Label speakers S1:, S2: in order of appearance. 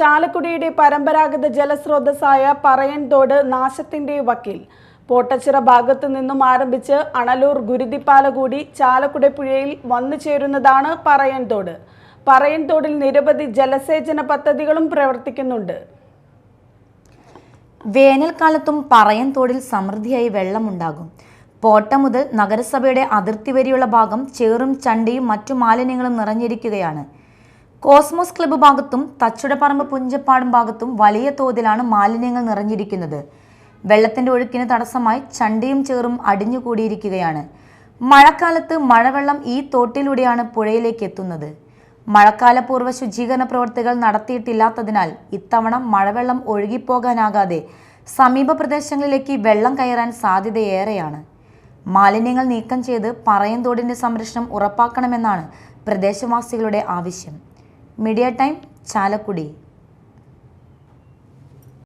S1: ചാലക്കുടിയുടെ പരമ്പരാഗത ജലസ്രോതസ്സായ പറയൻതോട് നാശത്തിന്റെ വക്കിൽ. പോട്ടച്ചിറ ഭാഗത്തു നിന്നും ആരംഭിച്ച് അണലൂർ ഗുരുതിപ്പാല കൂടി ചാലക്കുടി പുഴയിൽ വന്നു ചേരുന്നതാണ് പറയൻതോട്. പറയൻതോടിൽ നിരവധി ജലസേചന പദ്ധതികളും പ്രവർത്തിക്കുന്നുണ്ട്.
S2: വേനൽക്കാലത്തും പറയൻതോടിൽ സമൃദ്ധിയായി വെള്ളമുണ്ടാകും. പോട്ട മുതൽ നഗരസഭയുടെ അതിർത്തി വരെയുള്ള ഭാഗം ചേറും ചണ്ടിയും മറ്റു മാലിന്യങ്ങളും നിറഞ്ഞിരിക്കുകയാണ്. കോസ്മോസ് ക്ലബ്ബ് ഭാഗത്തും തച്ചുടപ്പറമ്പ് പുഞ്ചപ്പാടും ഭാഗത്തും വലിയ തോതിലാണ് മാലിന്യങ്ങൾ നിറഞ്ഞിരിക്കുന്നത്. വെള്ളത്തിന്റെ ഒഴുക്കിന് തടസ്സമായി ചണ്ടിയും ചേറും അടിഞ്ഞുകൂടിയിരിക്കുകയാണ്. മഴക്കാലത്ത് മഴവെള്ളം ഈ തോട്ടിലൂടെയാണ് പുഴയിലേക്ക് എത്തുന്നത്. മഴക്കാലപൂർവ ശുചീകരണ പ്രവർത്തികൾ നടത്തിയിട്ടില്ലാത്തതിനാൽ ഇത്തവണ മഴവെള്ളം ഒഴുകിപ്പോകാനാകാതെ സമീപ പ്രദേശങ്ങളിലേക്ക് വെള്ളം കയറാൻ സാധ്യതയേറെയാണ്. മാലിന്യങ്ങൾ നീക്കം ചെയ്ത് പറയന്തോടിന്റെ സംരക്ഷണം ഉറപ്പാക്കണമെന്നാണ് പ്രദേശവാസികളുടെ ആവശ്യം. Media time Chalakudy.